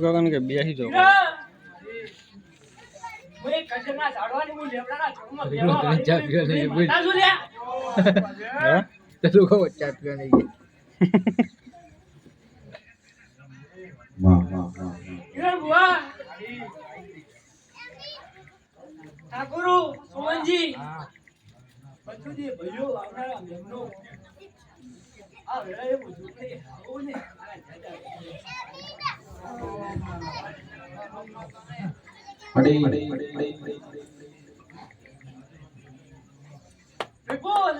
પીવા નહીં કે બેસી જાવ ઠાકોરો સુમનજી. આવનારા મેમનો આ વેળાએ ને વિપુલ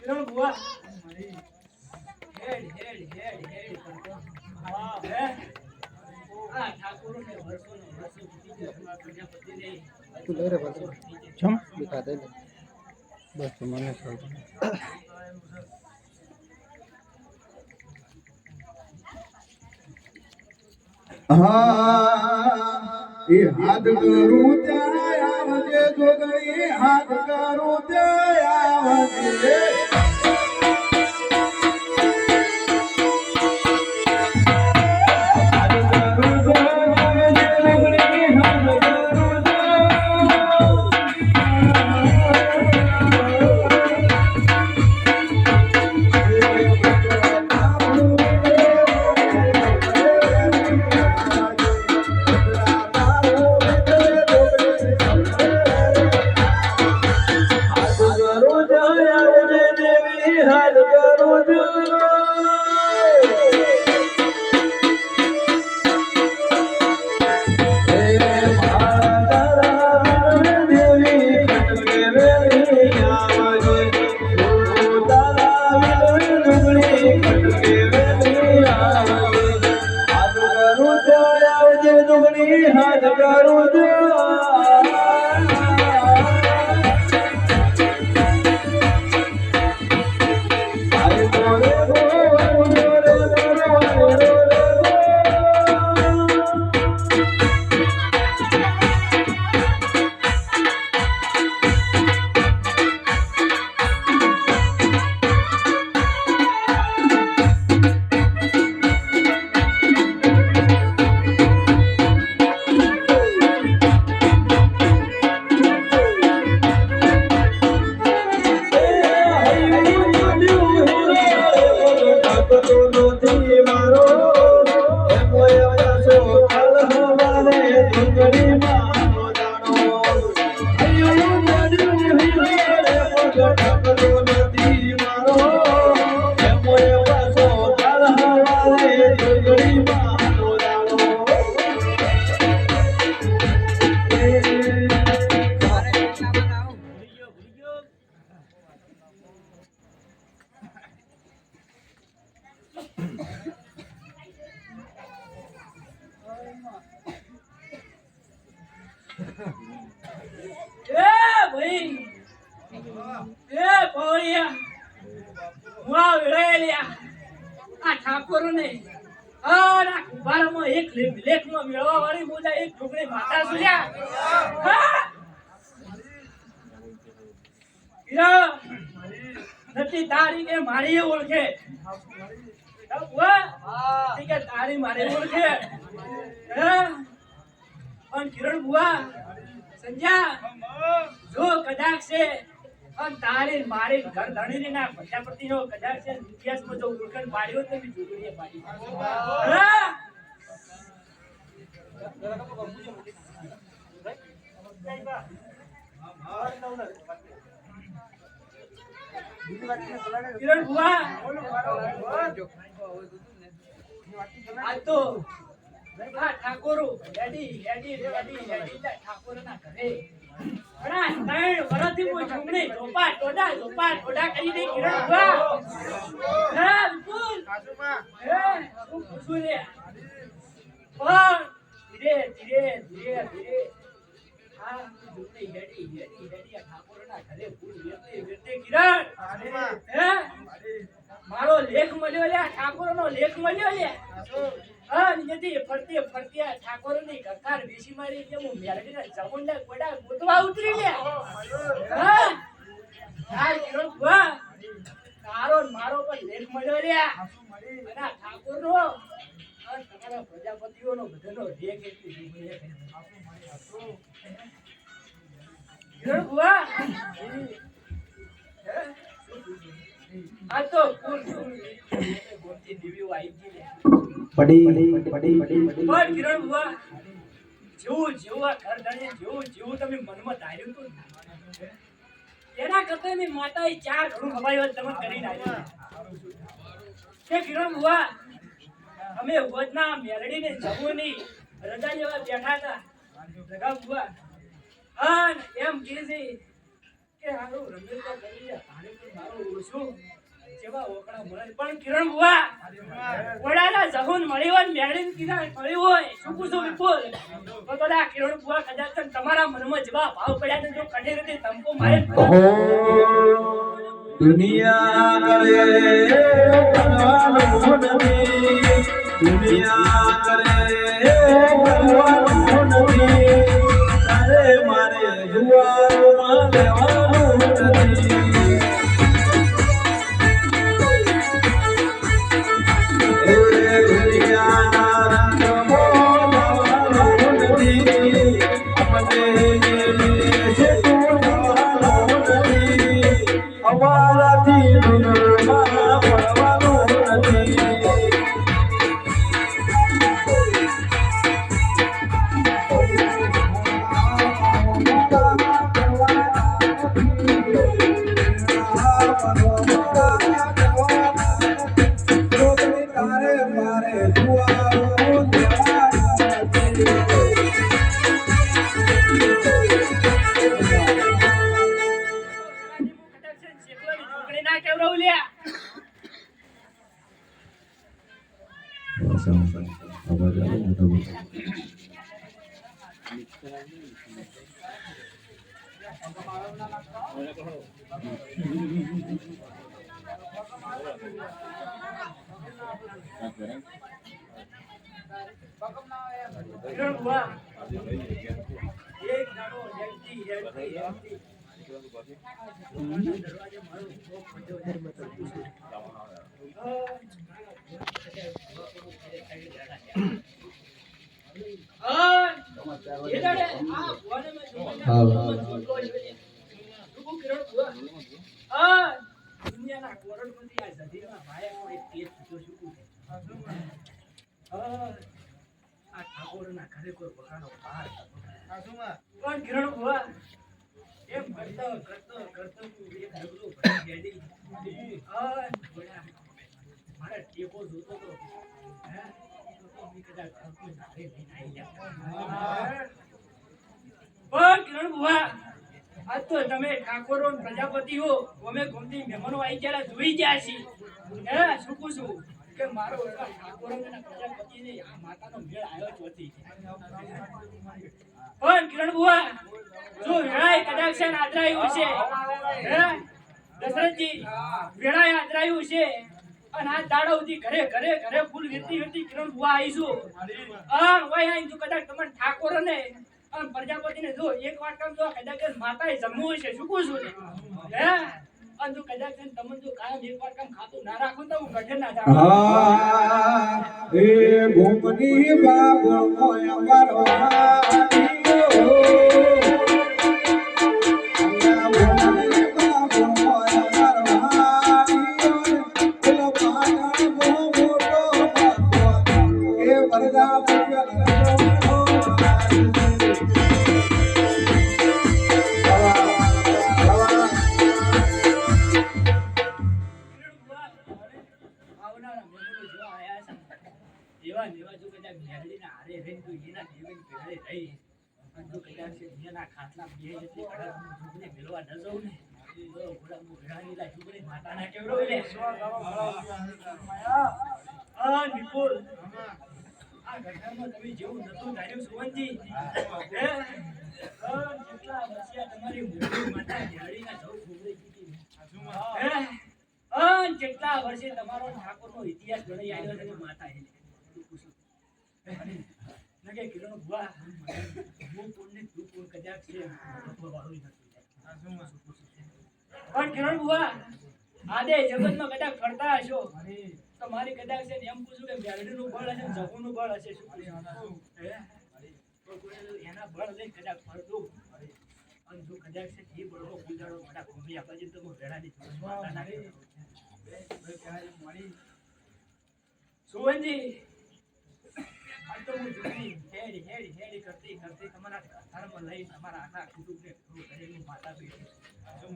કિરણ બુઆ હેડ હેડ હેડ હેડ કરતો હા હે આ ઠાકોરો ને વર્ષો ને તું લઈ બસ મને ચાલતું હા એ હાથ કરું ત્યાં આવજે જોગણી હાથ કરું હાથ એ પૌળિયા હું આ વેળાયેલ્યા આ ઠાકોરને આ ના એક મેળવા વાળી મોજા એક માતા નથી તારી કે મારી ઓળખે? કે તારી મારી ઓળખે? પણ કિરણ બુઆ સંજ્યા જો કદાચ છે તારી મારી ઘર ધણીની ના પ્રજાપતિનો કદાચ ઇતિહાસમાં તો બી જોગડીએ પાડી. ઠાકોરો. ઠાકોરના ઘરે. ધીરે ધીરે ધીરે ધીરે. આ હેડી હેડી હેડી ઠાકોરના ઘરે ફૂલ હે, મારો લેખ મળ્યો લે, ઠાકોરનો લેખ મળ્યો લે. હા નીચેથી ફરતી ફરતે આ કકાર વેશી મારી એટલે હું જમુંડા ગોડા ગોતવા ઉતરી હા હા બુઆ તારો મારો પણ લેખ મળ્યો અને આ તમારા પ્રજાપતિઓનો બધાનો રેખ એટલી હે? આ તો ફૂલ ફૂલ ગોમતી દેવીઓ આવી ગઈ લ્યા. પડી પડી. પડી. પણ કિરણ બુઆ જેવું જેવું આ ઘર ધણીએ જેવું જેવું તમે મનમાં ધાર્યું હતું. એના કરતા એની માતાએ ચાર ઘણું ખવાય હોત તમે કરીને આવ્યા કે કિરણ બુઆ અમે વચના મેલડીને જમુની રજા લેવા બેઠા હતા. બુઆ અને એમ કે છે જેવા તમારા મનમાં જેવા ભાવ પડ્યા તો જો રીતે ધમકો મારે દુનિયા દુનિયા મારે લેવાનું હા એ દાડે આ ભુવાને મેં જોયું. હા, હા, હા. શું કિરણ બુઆ? હા દુનિયાના કોરડપતિ આ જધીરના ભાઈએ કોઈ તેજ પૂછ્યો શું પૂછે? હા, આ ઠાકોરના ઘરે કોઈ બગાડો પાર થતો. પણ કિરણ બુઆ એમ કરતો કરતો કરતો તું એક ડગલું ભરી બેઠી. હા, ભોળા. મારે ટેકો જોતો તો હે? પણ કિરણ બુઆ આજ તો તમે ઠાકોરો પ્રજાપતિ હો અમે ગમતી મહેમાનો આવી ગયા જોઈ ગયા છીએ. હે શું પૂછું? કે મારો ઠાકોરો ને પ્રજાપતિ આ માતાનો મેળ આવ્યો ચોથી પણ કિરણ બુઆ જો વેળાએ કદાચ આદરાયું છે હે દશરથજી વેળાએ આદરાયું છે અને આ દાડા સુધી ઘરે ઘરે ઘરે ફૂલ વીરતી વીરતી કિરણ બુવા આવીશું હા વાય આઈ તું કદાચ તમને ઠાકોર ને અને પ્રજાપતિ ને જો એક વાર કામ જો કદાચ માતાએ જમવું છે શું કહું છું હે? અને તું કદાચ તમને જો કાયમ એક વાર કામ ખાતું ના રાખો તો હું ગઢે ના જાઉં. એ ભૂમની બાબો મોય પરવાનીઓ તમે જેવું નતું ધાર્યું હે? તમારી હે ઠાકોરનો ઇતિહાસ ગણાઈ આવ્યો છે માતા એને. નકે કિરણ ભુવા. હું કોણને તું કદાચ છે. વાળું કદાચ ફરતા હશો. તો મારી કદાચ છે એમ પૂછું કે મેલડીનું બળ હશે ને જગુનું બળ હશે? શું? એના બળ લઈ કદાચ ફરતું. અને જો કદાચ છે એ બળનો ગુજારો મોટા આપવા જઈએ તો હું વેળાની માતા સુવનજી આ તો હું જોઈ હેડી હેડી હેડી કરતી કરતી તમારા ધર્મ લઈ તમારા આખા કુટુંબને પૂરું કરેલું માતા બેઠી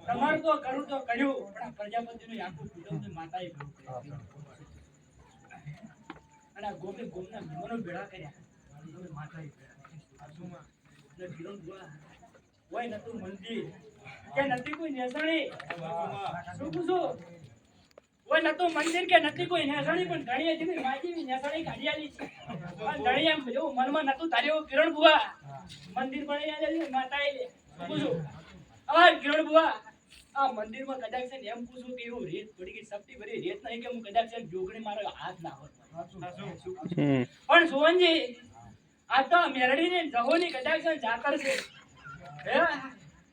તમારું તો કરું તો કર્યું પણ આ પ્રજાપતિનું આખું કુટુંબને માતાએ કર્યું. અને આ ગોમે ગોમના મહેમાનો ભેળા કર્યા. તમે માતાએ ભેળા મંદિર. કે નથી કોઈ નેસણી? શું પૂછું? કોઈ નતું મંદિર કે નથી કોઈ નેસણી? પણ ઘણીએ હતી માજીની નેસણી કાઢી આલી છે. પણ ઘણીએ એવું મનમાં નતું તારે એવું કિરણ બુવા મંદિર બની માતા માતાએ લે પૂછું? કિરણ બુવા આ મંદિરમાં કદાચ છે એમ પૂછું કે એવું રેત પડી ગઈ, શક્તિ ભરી રેત નહીં કે હું કદાચ જોગણી મારો હાથ ના હમ પણ સુવનજી આ તો મેરડી ને જહોની કદાચ જાકર છે. હે?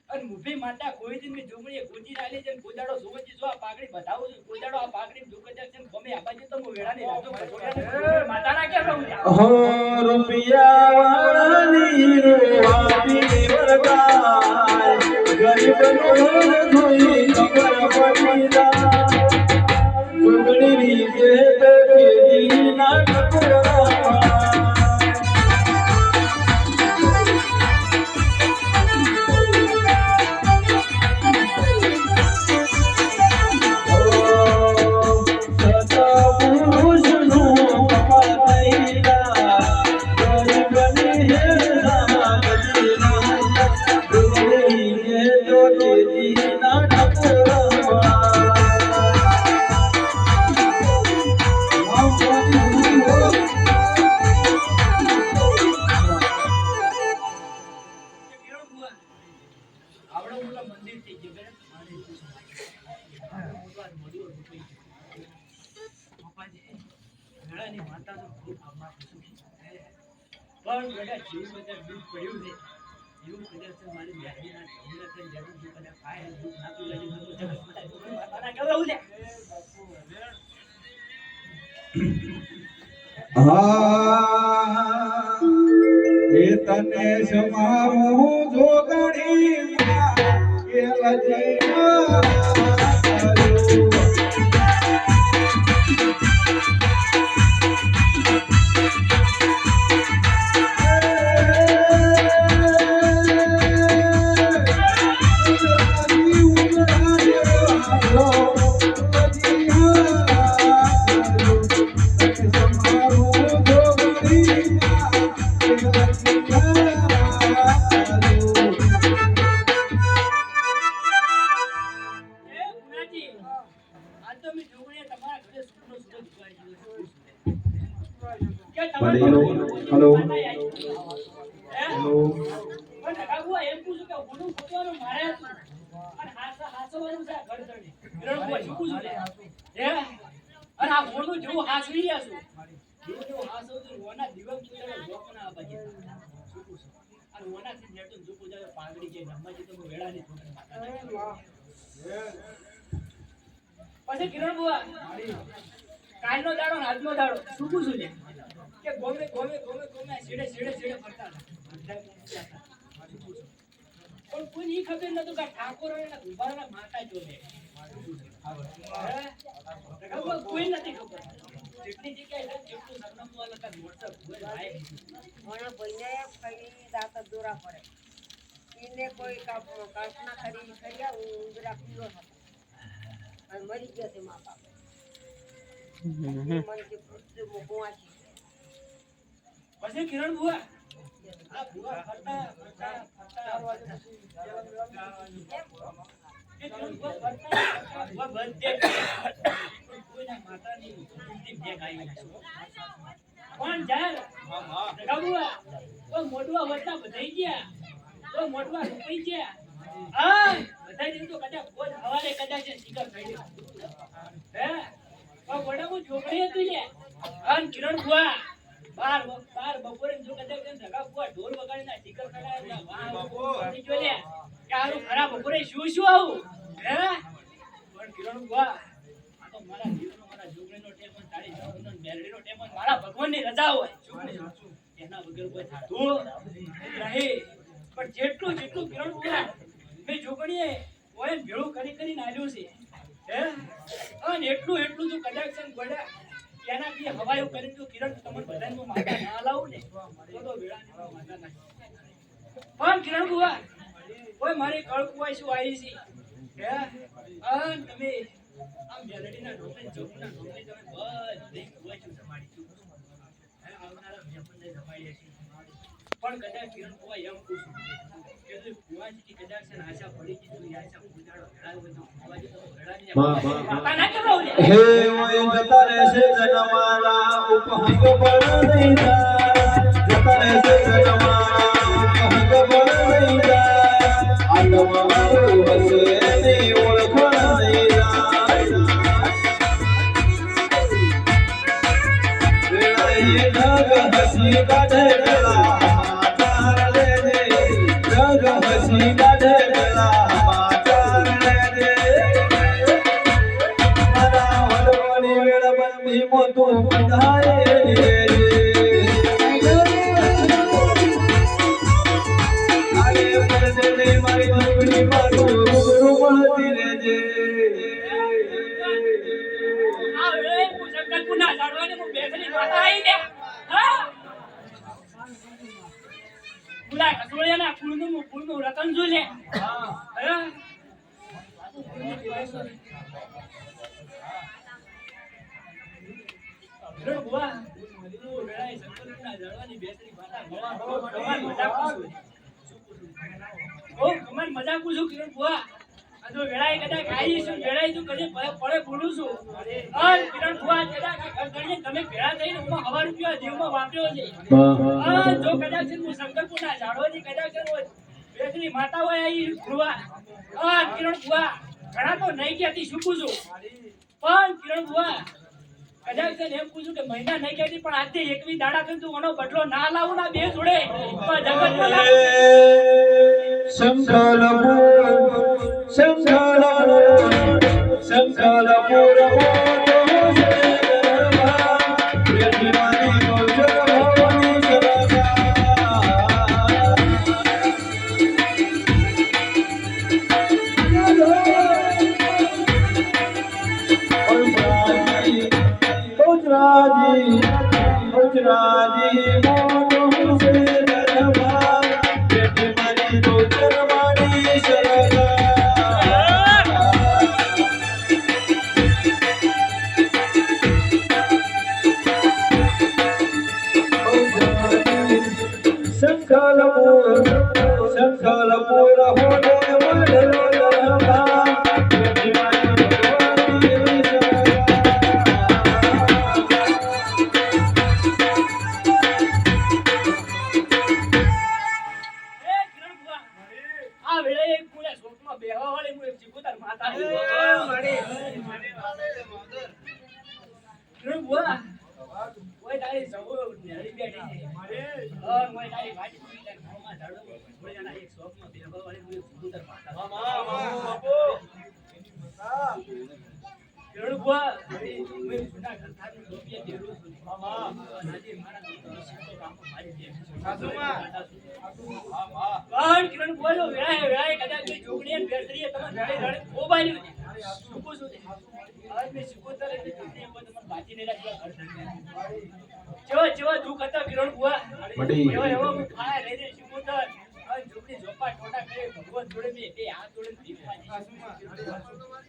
અને મુભી માતા કોઈ દિન મેં જોગણીએ ગોજી રાલી છે કોદાડો સુવનજી જો આ પાઘડી બતાવું છું કોદાડો આ પાઘડી જો કદાચ છે ગમે આ બાજુ તો હું વેળાની રાતો ભજોડિયાને માતાના ના કે? હો રૂપિયા વાળાની રૂવાબી વરગાય ગરીબનો ધોઈ ખબર પડી જાય ની જે પેલી ના ટકરાય તને સમાવું જોગણી કેલા એ હલો છે શું પૂછું છું. છું, છે, કિરણ બુઆ કાલનો દાડો આજનો દાડો શું પૂછું લે કે ગોમે ગોમે ગોમે ગોમે સીડે સીડે સીડે ફરતા હતા? પણ કોઈ ઈ ખબર નતું કે ઠાકોર અને કુંભારના માતા જોડે કોઈ નથી ખબર. જેટલી જગ્યાએ છે, જેટલું સરનામું વાળા હતા, મોટા ભુવન ભાઈ. મને ભાઈને ફરી દાંત દોરા પડે. એને કોઈ કલ્પના કરી કર્યા ઉંદરા પીળો હતો અને મરી ગયો છે મા બાપ. મને જે પૃથ્વી મૂકવું વાંચી પછી કિરણ બુઆ. આ બુઆ ફરતા ફરતા ફરતા. એ કિરણ બુઆ ફરતા ફરતા. બુઆ બધે કોઈના માતાની મૂર્તિ ભેગ આવી નાખ્યો. પણ જ્યારે બુઆ, ઓ મોટવા વત્તા બધાઈ ગયા. ઓ મોટવા રૂપાઈ ગયા. આ બધા દીધું તો કદાચ કોઈ હવારે કદાચ શિકાર થઈ હે? ઓ ગોડામાં જોગણી હતી લે અન કિરણ બુઆ. બાર બાર બાર બપોરે જો કદાચ એમ ફુવા ઢોલ વગાડીને આ ટીકર કરાવે વાહ પડી લે. કે ખરા બપોરે શું શું આવું? હે? પણ કિરણ બુઆ આ તો મારા જીવનો મારા જોગણીનો ટેમ હોય, તારી જોગણીનો ને ટેમ હોય, મારા ભગવાનની રજા હોય. એના વગર કોઈ થાતું નહીં. પણ જેટલું જેટલું કિરણ બુઆ મેં જોગણીએ ઓય ભેળું કરી કરીને આલ્યું છે. હે? અને એટલું એટલું જો કદાચ છે ગોડા એનાથી હવાયું કરીને કિરણ તમને બધાને હું મારી કળકુવાઈ શું આવી છે? અન તમે પણ કદાચ કિરણ કુવા એમ પૂછું. હે ઓય જતા રહેશે જનમારા ઉપહંગ બળ નહીં જાય જતા રહેશે જનમારા ઉપહંગ બળ નહીં જાય આ તમારું હશે એની ઓળખાણ નહીં જાય ઢગ હસી કાઢે વેળા મારી ઝૂંપડી મારું રૂબરૂ મળતી રહેજે. આ રે હું શંકરપુર ના ઝાડવાને હું બેસરી હા હું હા હું બહુ કમાલ મજાક પૂછું. કિરણ બુઆ. જો વેળાએ કદાચ આવીએ છું, વેળાએ જો કદી પડે બોલું છું. અન કિરણ બુઆ કદાચ આ તમે ભેળા થઈને ઉમાં હવા રૂપિયા દેવમાં વાપર્યો છે. આ જો કદાચ હું શંકરપુરના ઝાડવાની કદાચ બેસરી માતા હોય આઈ બુઆ. કિરણ બુઆ, ઘણા તો નહીં કહેતી શું પૂછું પણ કિરણ બુઆ કદાચ તને એમ પૂછું કે મહિના નહીં કહેતી, પણ આજે એકવી દાડા કરી તું ના લાવું ના બે જોડે પણ જગતમાં લાવું. પણ કિરણ બોલો વેળાએ વેળાએ કદાચ કોઈ જોગણી બેસરીએ તમે રડે રડે ખોબાલ્યું છે. શું છે? આજ મેં શીખોતર એટલે જોગણીએ કોઈ તમને બાજી નહીં રાખ્યા ઘર જેવો જેવો દુઃખ હતો કિરણ બુઆ. એવો એવો ખાય રહી રહી શીખોતર. અને જોગણી ઝોપા ટોટા કરી ભગવાન જોડે મેં બે હાથ જોડે ભીખ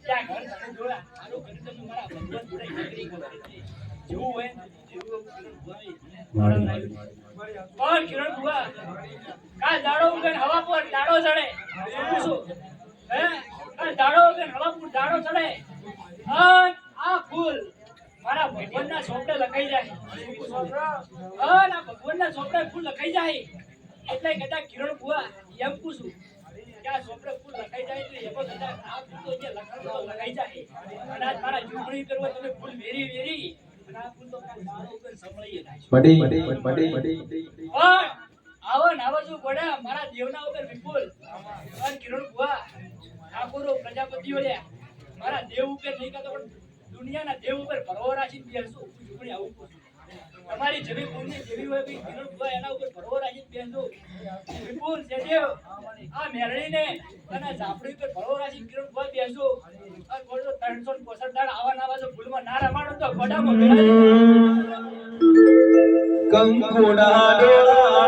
ત્યાં ઘર ધણી જોડે હારું કર્યું તમે મારા ભગવાન જોડે નગરી કરી. જેવું હોય જેવું કિરણ બુઆએ વરણ આવ્યું. પણ કિરણ બુઆ કાલ દાડો ઉગે ને હવા પર દાડો ચડે હે? કાલ દાડો ઉગે ને દાડો ચડે. અન આ ફૂલ. મારા ભગવાનના ચોપડે લખાઈ જાય. અન આ ભગવાનના ચોપડે ફૂલ લખાઈ જાય. એટલે કદાચ કિરણ બુઆ એમ પૂછું. આ ચોપડે ફૂલ લખાઈ જાય એટલે એમાં કદાચ આ ફૂલ તો જે લખાણું લખાઈ જાય. કદાચ મારા ઝૂંપડી કરવા તમે ફૂલ વેરી વેરી. અને ના ફૂલ તો કાંઈ દાડો ઉપર સંભળાઈએ નાખ્યો. ગોડા આવો ને આવો શું મારા દેવના ઉપર વિપુલ. અને કિરણ બુઆ ઠાકોરો, પ્રજાપતિઓ લે. મારા દેવ ઉપર નહીં કહેતો પણ દુનિયાના દેવ ઉપર ભરવો રાખીને બેસજો. પણ આવું કહું. તમારી જેવી પુણ્ય જેવી હોય બી કિરણ બુઆ એના ઉપર ભરવો રાખીને બેસજો. વિપુલ, જયદેવ, આ મેરણીને અને ઝાપડી ઉપર ભરવો રાખીને કિરણ બુઆ બેસજો. અને બોલજો ત્રણસો પોસઠ દાડ આવા ના જો ભૂલમાં ના રમાડો તો ગોડામાં કંકોડા ડોળાણા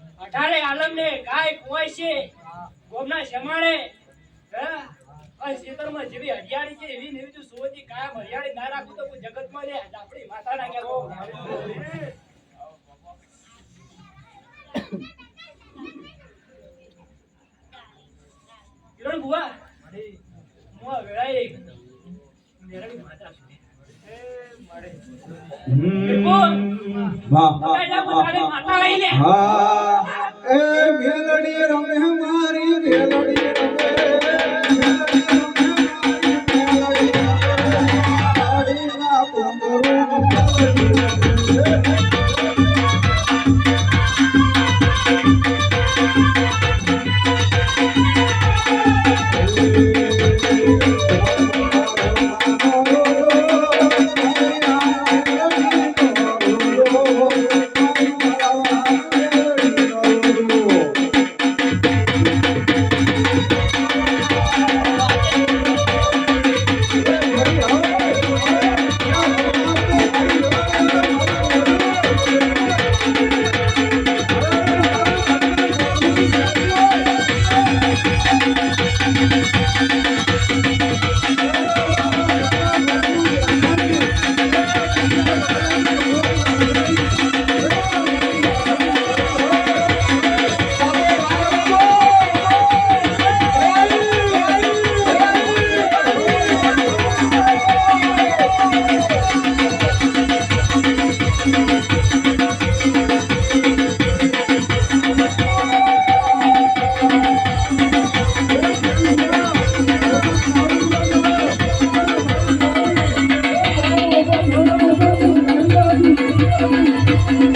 અઢારે આલમને ગાય કુંવાય છે ગોમના ખેતરમાં જેવી હરિયાળી છે એવી ને એવી જો કાયમ હરિયાળી ના રાખું તો જગતમાં રે આપણી માતાના ક્યાં કિરણ બુઆ હું વેળાએ મેરડી માતા વાહ, વાહ, કાકા વાહ, તારી વાહ. માતા લઈ લે. હા